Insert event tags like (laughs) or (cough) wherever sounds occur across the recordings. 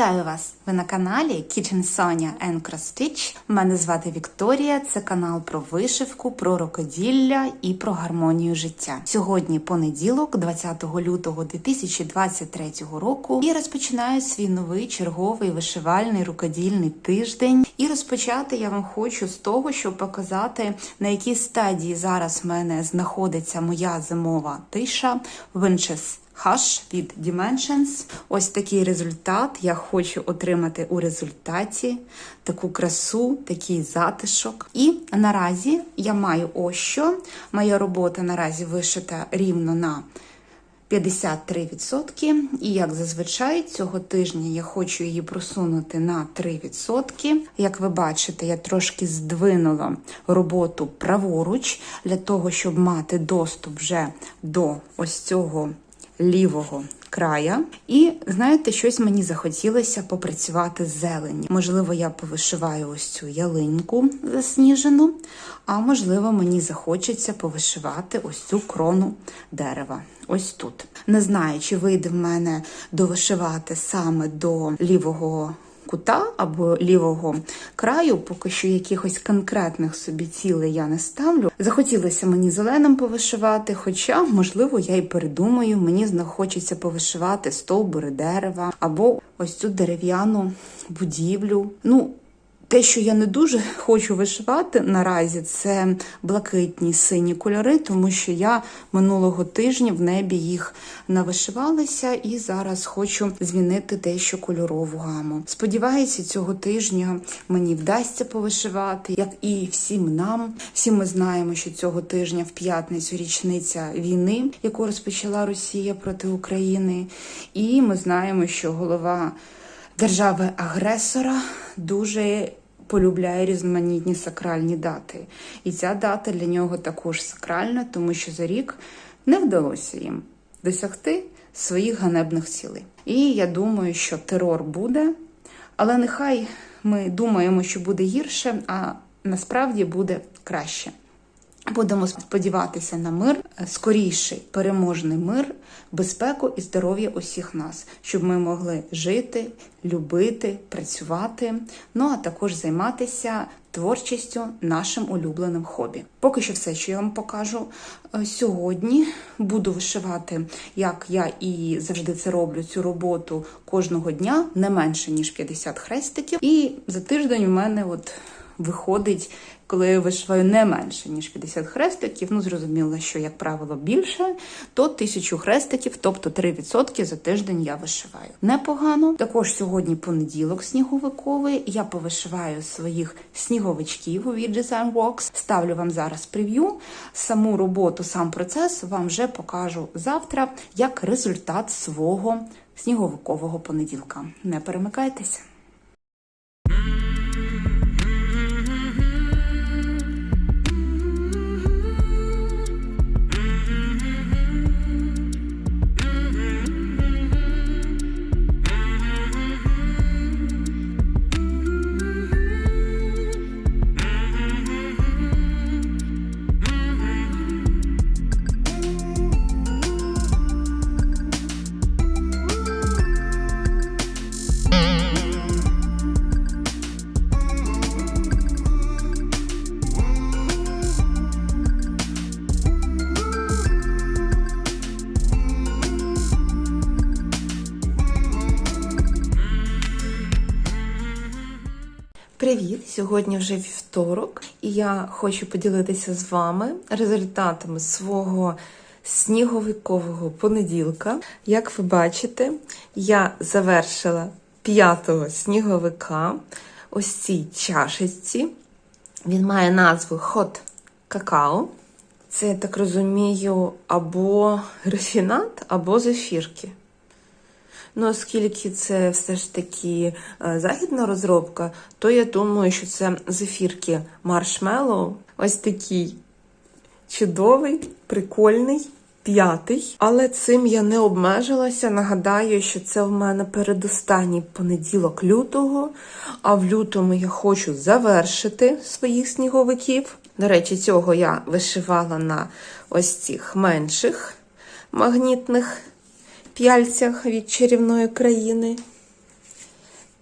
Вітаю вас! Ви на каналі Kitchen Sonia and Cross Stitch. Мене звати Вікторія. Це канал про вишивку, про рукоділля і про гармонію життя. Сьогодні понеділок, 20 лютого 2023 року, і розпочинаю свій новий черговий вишивальний рукодільний тиждень. І розпочати я вам хочу з того, щоб показати на якій стадії зараз в мене знаходиться моя зимова тиша Winches Hush від Dimensions. Ось такий результат. Я хочу отримати у результаті таку красу, такий затишок. І наразі я маю ось що. Моя робота наразі вишита рівно на 53%. І як зазвичай, цього тижня я хочу її просунути на 3%. Як ви бачите, я трошки здвинула роботу праворуч для того, щоб мати доступ вже до ось цього лівого края. І знаєте, щось мені захотілося попрацювати з зелені. Можливо, я повишиваю ось цю ялинку засніжену, а можливо, мені захочеться повишивати ось цю крону дерева. Ось тут. Не знаю, чи вийде в мене довишивати саме до лівого кута або лівого краю, поки що якихось конкретних собі цілей я не ставлю. Захотілося мені зеленим повишивати, хоча, можливо, я і передумаю, мені захочеться повишивати стовбури дерева або ось цю дерев'яну будівлю. Ну, те, що я не дуже (laughs) хочу вишивати наразі, це блакитні сині кольори, тому що я минулого тижня в небі їх навишивалася і зараз хочу змінити дещо кольорову гаму. Сподіваюся, цього тижня мені вдасться повишивати, як і всім нам. Всі ми знаємо, що цього тижня в п'ятницю річниця війни, яку розпочала Росія проти України, і ми знаємо, що голова держави-агресора дуже полюбляє різноманітні сакральні дати. І ця дата для нього також сакральна, тому що за рік не вдалося їм досягти своїх ганебних цілей. І я думаю, що терор буде, але нехай ми думаємо, що буде гірше, а насправді буде краще. Будемо сподіватися на мир, скоріший переможний мир, безпеку і здоров'я усіх нас, щоб ми могли жити, любити, працювати, ну а також займатися творчістю нашим улюбленим хобі. Поки що все, що я вам покажу сьогодні. Буду вишивати, як я і завжди це роблю, цю роботу кожного дня, не менше ніж 50 хрестиків. І за тиждень у мене от виходить коли я вишиваю не менше, ніж 50 хрестиків, ну зрозуміло, що, як правило, більше, то 1000 хрестиків, тобто 3% за тиждень я вишиваю. Непогано. Також сьогодні понеділок сніговиковий. Я повишиваю своїх сніговичків у Design Works. Ставлю вам зараз прев'ю. Саму роботу, сам процес вам вже покажу завтра як результат свого сніговикового понеділка. Не перемикайтеся. Сьогодні вже вівторок, і я хочу поділитися з вами результатами свого сніговикового понеділка. Як ви бачите, я завершила п'ятого сніговика ось цій чашечці. Він має назву Hot Какао. Це, я так розумію, або рафінат, або зефірки. Ну, оскільки це все ж таки е, західна розробка, то я думаю, що це зефірки маршмеллоу. Ось такий чудовий, прикольний, п'ятий. Але цим я не обмежилася. Нагадаю, що це в мене передостанній понеділок лютого, а в лютому я хочу завершити своїх сніговиків. До речі, цього я вишивала на ось цих менших магнітних п'яльцях від чарівної країни.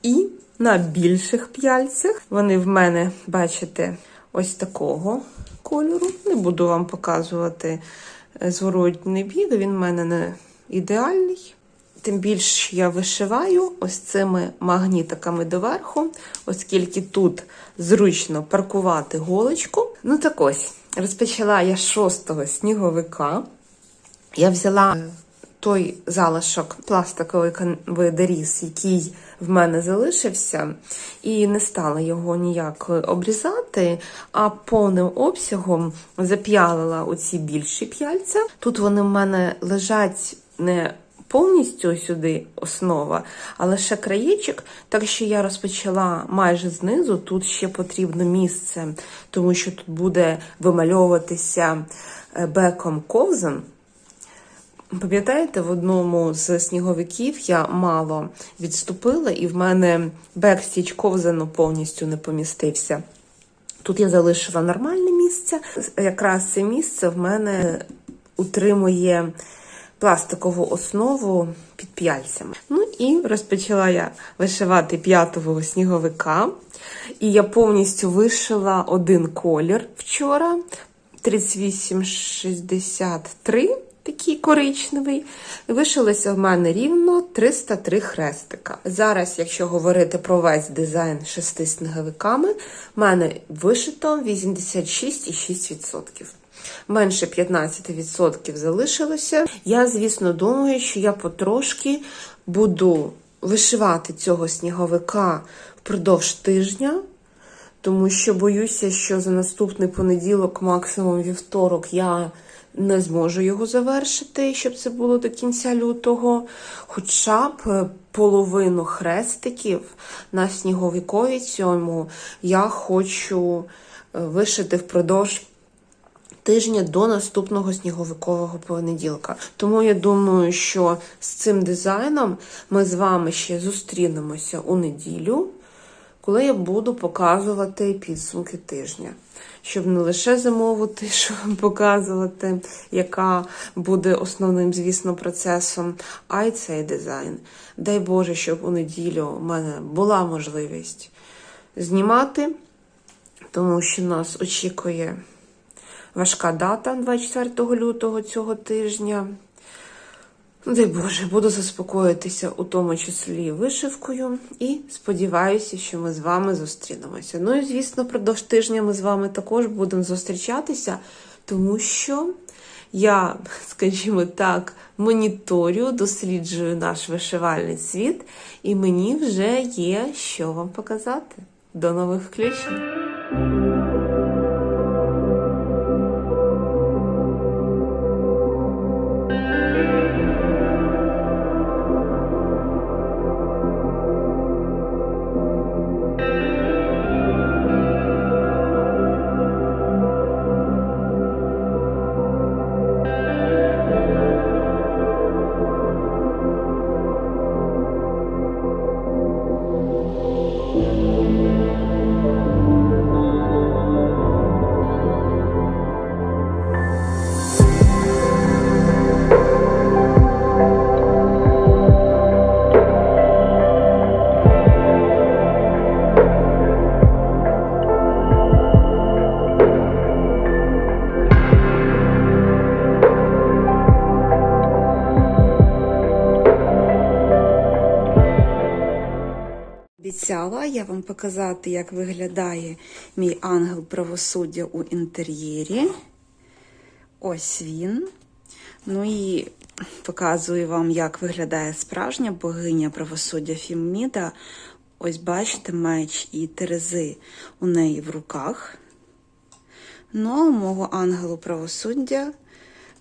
І на більших п'яльцях вони в мене, бачите, ось такого кольору. Не буду вам показувати е, зворотний бік, він в мене не ідеальний. Тим більше я вишиваю ось цими магнітиками доверху, оскільки тут зручно паркувати голочку. Ну так ось, розпочала я шостого сніговика. Я взяла е, той залишок пластиковий доріз, який в мене залишився, і не стала його ніяк обрізати, а повним обсягом зап'ялила оці більші п'яльця. Тут вони в мене лежать не повністю сюди основа, а лише краєчок. Так що я розпочала майже знизу. Тут ще потрібно місце, тому що тут буде вимальовуватися е, беком ковзан. Пам'ятаєте, в одному з сніговиків я мало відступила, і в мене бекстіч ковзану повністю не помістився. Тут я залишила нормальне місце. Якраз це місце в мене утримує пластикову основу під п'яльцями. Ну і розпочала я вишивати п'ятого сніговика. І я повністю вишила один колір вчора 3863 такий коричневий. Вишилося в мене рівно 303 хрестика. Зараз, якщо говорити про весь дизайн шести сніговиками, в мене вишито 86,6%. Менше 15% залишилося. Я, звісно, думаю, що я потрошки буду вишивати цього сніговика впродовж тижня. Тому що боюся, що за наступний понеділок, максимум вівторок, я не зможу його завершити, щоб це було до кінця лютого. Хоча б половину хрестиків на сніговикові цьому я хочу вишити впродовж тижня до наступного сніговикового понеділка. Тому я думаю, що з цим дизайном ми з вами ще зустрінемося у неділю, коли я буду показувати підсумки тижня. Щоб не лише замовити, щоб (laughs) показувати, яка буде основним, звісно, процесом, а й цей дизайн. Дай Боже, щоб у неділю у мене була можливість знімати, тому що нас очікує важка дата 24 лютого цього тижня. Ну, Дай Боже, буду заспокоїтися у тому числі вишивкою, і сподіваюся, що ми з вами зустрінемося. Ну і, звісно, продовж тижня ми з вами також будемо зустрічатися, тому що я, (laughs) скажімо так, моніторю, досліджую наш вишивальний світ, і мені вже є що вам показати. До нових включень! Показати, як виглядає мій ангел правосуддя у інтер'єрі. Ось він. Ну і показую вам, як виглядає справжня богиня правосуддя Фімміда. Ось бачите, меч і терези у неї в руках. Ну, а у мого ангелу правосуддя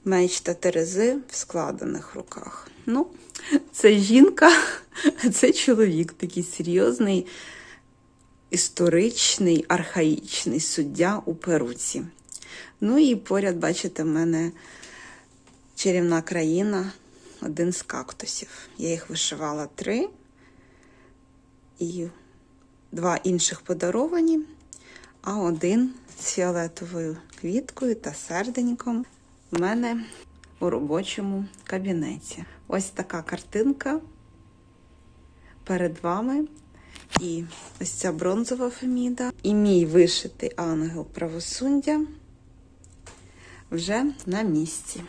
меч та терези в складених руках. Ну, це жінка, (laughs) це чоловік такий серйозний, історичний, архаїчний суддя у перуці. Ну і поряд, бачите, в мене чарівна країна, один з кактусів. Я їх вишивала три, і два інших подаровані, а один з фіолетовою квіткою та серденьком в мене у робочому кабінеті. Ось така картинка перед вами. І ось ця бронзова феміда. І мій вишитий ангел правосуддя вже на місці.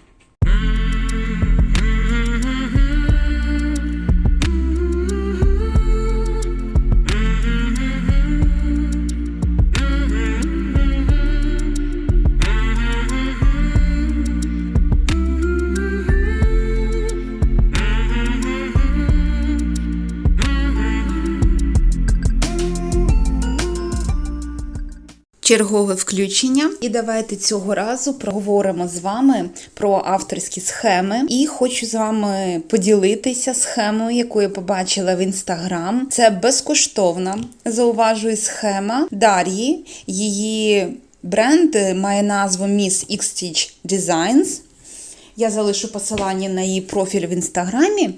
Чергове включення, і давайте цього разу проговоримо з вами про авторські схеми. І хочу з вами поділитися схемою, яку я побачила в інстаграм. Це безкоштовна, зауважую, схема Дар'ї. Її бренд має назву Miss X Stitch Designs. Я залишу посилання на її профіль в інстаграмі.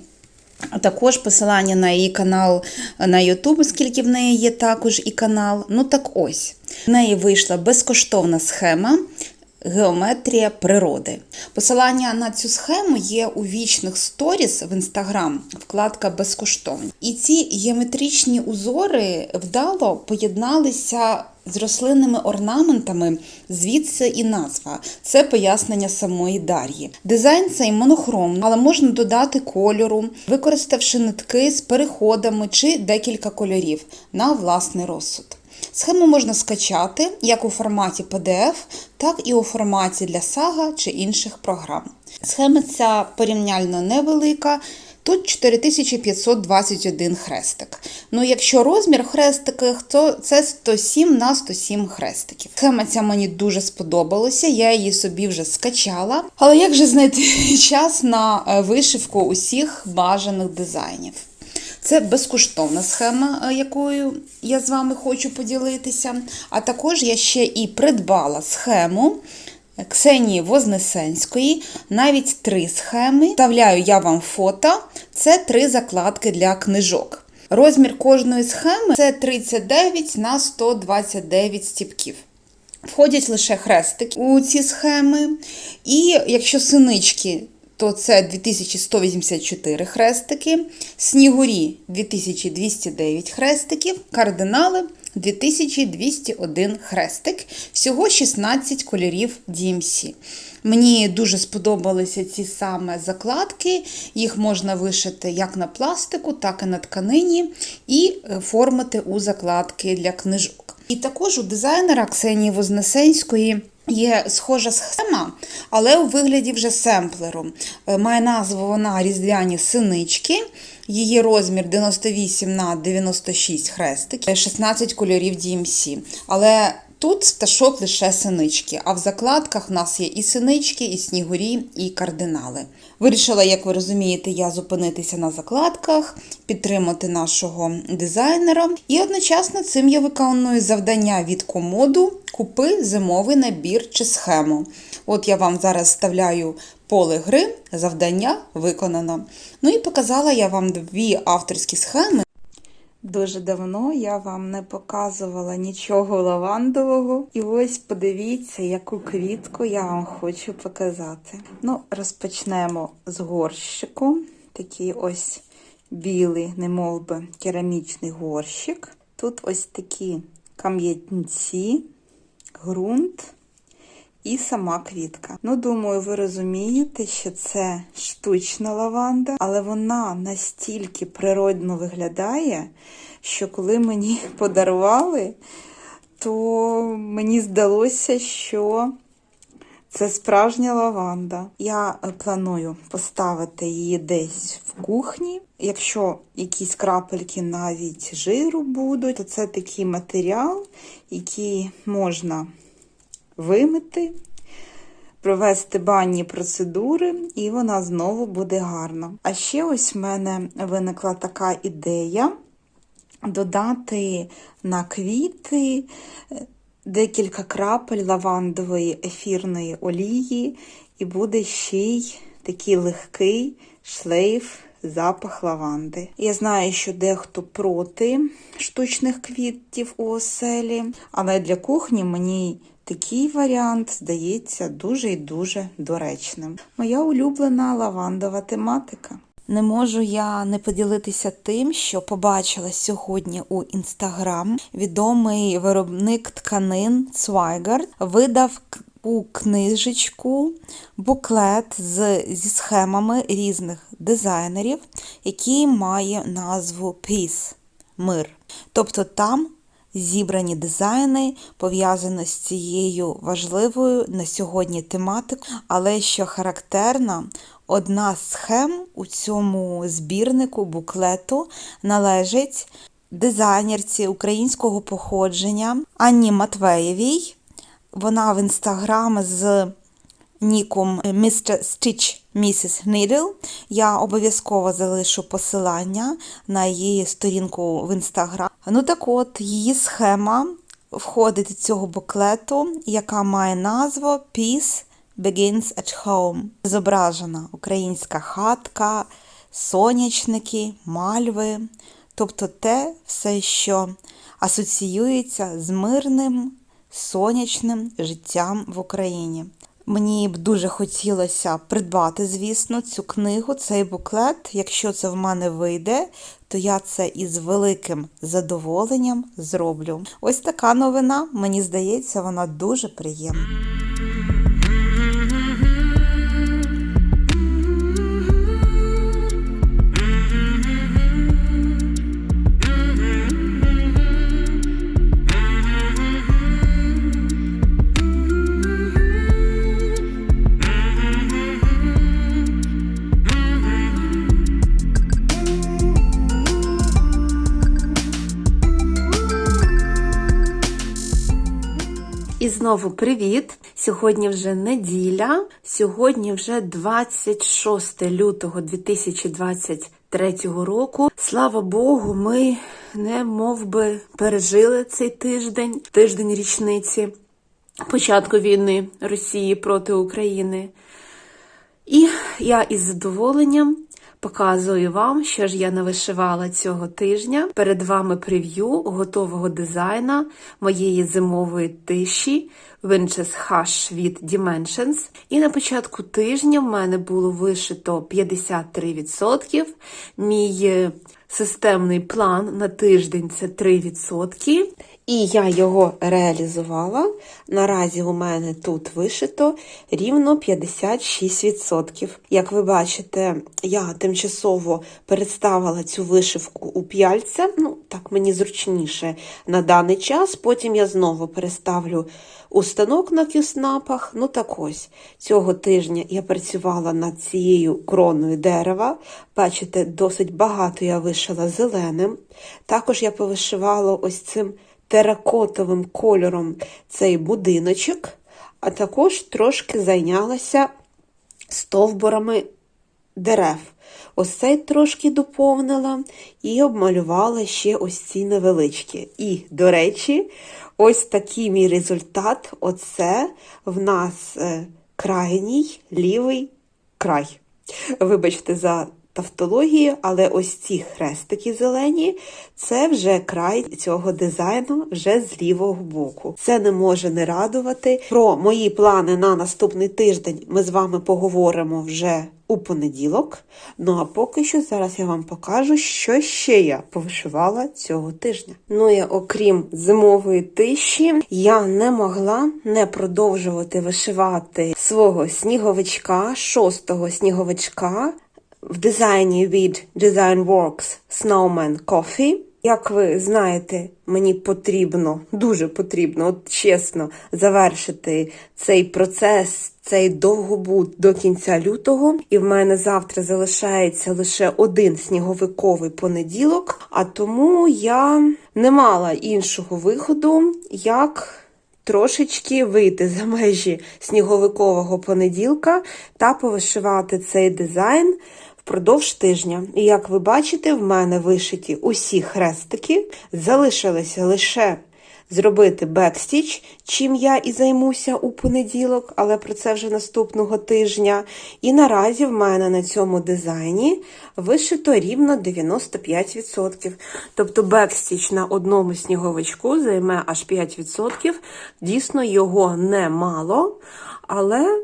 Також посилання на її канал на YouTube, оскільки в неї є також і канал. Ну так ось, в неї вийшла безкоштовна схема Геометрія природи. Посилання на цю схему є у вічних сторіс в інстаграм, вкладка безкоштовні. І ці геометричні узори вдало поєдналися з рослинними орнаментами, звідси і назва. Це пояснення самої Дар'ї. Дизайн цей монохромний, але можна додати кольору, використавши нитки з переходами чи декілька кольорів на власний розсуд. Схему можна скачати як у форматі PDF, так і у форматі для сага чи інших програм. Схема ця порівняльно невелика. Тут 4521 хрестик. Ну, якщо розмір хрестиків, то це 107 на 107 хрестиків. Схема ця мені дуже сподобалася, я її собі вже скачала. Але як же знайти (laughs) час на е, вишивку усіх бажаних дизайнів? Це безкоштовна схема, е, якою я з вами хочу поділитися. А також я ще і придбала схему Ксенії Вознесенської, навіть три схеми. Вставляю я вам фото. Це три закладки для книжок. Розмір кожної схеми це 39 на 129 стіпків. Входять лише хрестики у ці схеми. І якщо синички, то це 2184 хрестики, снігурі 2209 хрестиків, кардинали 2201 хрестик, всього 16 кольорів DMC. Мені дуже сподобалися ці саме закладки, їх можна вишити як на пластику, так і на тканині, і е, формити у закладки для книжок. І також у дизайнера Ксенії Вознесенської. Є схожа схема, але у вигляді вже семплеру. Е, Має назву вона Різдвяні синички. Її розмір 98 на 96 хрестик, 16 кольорів DMC. Але тут пташок лише синички, а в закладках в нас є і синички, і снігурі, і кардинали. Вирішила, як ви розумієте, я зупинитися на закладках, підтримати нашого дизайнера. І одночасно цим я виконую завдання від комоду Купи зимовий набір чи схему. От я вам зараз вставляю поле гри, завдання виконано. Ну і показала я вам дві авторські схеми. Дуже давно я вам не показувала нічого лавандового. І ось подивіться, яку квітку я вам хочу показати. Ну, розпочнемо з горщику. Такий ось білий, немов би, керамічний горщик. Тут ось такі кам'янці, ґрунт і сама квітка. Ну, думаю, ви розумієте, що це штучна лаванда, але вона настільки природно виглядає, що коли мені (laughs) подарували, то мені здалося, що це справжня лаванда. Я планую поставити її десь в кухні. Якщо якісь крапельки навіть жиру будуть, то це такий матеріал, який можна вимити, провести банні процедури, і вона знову буде гарна. А ще ось в мене виникла така ідея додати на квіти е, декілька крапель лавандової ефірної олії, і буде ще й такий легкий шлейф. Запах лаванди. Я знаю, що дехто проти штучних квітів у оселі, але для кухні мені такий варіант здається дуже і дуже доречним. Моя улюблена лавандова тематика. Не можу я не поділитися тим, що побачила сьогодні у інстаграм. Відомий виробник тканин Цвайгард видав у книжечку буклет з, зі схемами різних дизайнерів, який має назву Peace мир. Тобто там зібрані дизайни пов'язані з цією важливою на сьогодні тематикою, але що характерно, одна з схем у цьому збірнику буклету належить дизайнерці українського походження Анні Матвеєвій. Вона в інстаграм з ніком Mr. Stitch Mrs. Needle. Я обов'язково залишу посилання на її сторінку в інстаграм. Ну так от, її схема входить до цього буклету, яка має назву Peace Begins at Home. Зображена українська хатка, сонячники, мальви, тобто те все, що асоціюється з мирним, сонячним життям в Україні. Мені б дуже хотілося придбати, звісно, цю книгу, цей буклет. Якщо це в мене вийде, то я це із великим задоволенням зроблю. Ось така новина. Мені здається, вона дуже приємна. Знову привіт! Сьогодні вже неділя, сьогодні вже 26 лютого 2023 року. Слава Богу, ми не мов би пережили цей тиждень, тиждень річниці початку війни Росії проти України. І я із задоволенням показую вам, що ж я навишивала цього тижня. Перед вами прев'ю готового дизайна моєї зимової тиші Winches Hush від Dimensions. І на початку тижня в мене було вишито 53%. Мій е, системний план на тиждень це 3%. І я його реалізувала. Наразі у мене тут вишито рівно 56%. Як ви бачите, я тимчасово переставила цю вишивку у п'яльця. Ну, так мені зручніше на даний час. Потім я знову переставлю у станок на кюснапах. Ну так ось, цього тижня я працювала над цією кроною дерева. Бачите, досить багато я вишила зеленим. Також я повишивала ось цим теракотовим кольором цей будиночок, а також трошки зайнялася стовбурами дерев. Ось цей трошки доповнила і обмалювала ще ось ці невеличкі. І, до речі, ось такий мій результат. Оце в нас е, крайній лівий край. Вибачте за тавтологію, але ось ці хрестики зелені це вже край цього дизайну, вже з лівого боку. Це не може не радувати. Про мої плани на наступний тиждень ми з вами поговоримо вже у понеділок. Ну а поки що зараз я вам покажу, що ще я повишивала цього тижня. Ну і окрім зимової тиші, я не могла не продовжувати вишивати свого сніговичка, шостого сніговичка в дизайні від Design Works Snowman Coffee. Як ви знаєте, мені потрібно, дуже потрібно, от чесно, завершити цей процес, цей довгобуд до кінця лютого. І в мене завтра залишається лише один сніговиковий понеділок, а тому я не мала іншого виходу, як трошечки вийти за межі сніговикового понеділка та повишивати цей дизайн впродовж тижня. І як ви бачите, в мене вишиті усі хрестики, залишилося лише зробити бекстіч, чим я і займуся у понеділок, але про це вже наступного тижня. І наразі в мене на цьому дизайні вишито рівно 95%. Тобто бекстіч на одному сніговичку займе аж 5%. Дійсно, його немало, але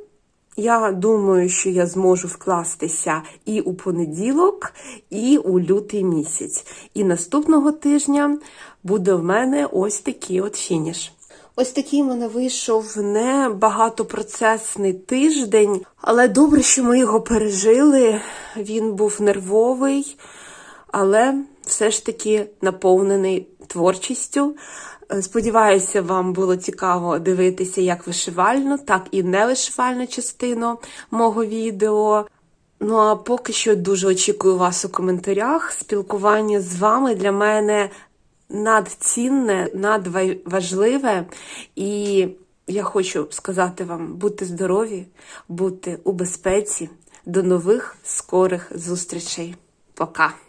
Я думаю, що я зможу вкластися і у понеділок, і у лютий місяць. І наступного тижня буде в мене ось такий от фініш. Ось такий в мене вийшов не багатопроцесний тиждень, але добре, що ми його пережили. Він був нервовий, але все ж таки наповнений творчістю. Е, Сподіваюся, вам було цікаво дивитися як вишивальну, так і невишивальну частину мого відео. Ну а поки що дуже очікую вас у коментарях. Спілкування з вами для мене надцінне, надважливе. І я хочу сказати вам: будьте здорові, будьте у безпеці. До нових скорих зустрічей. Пока!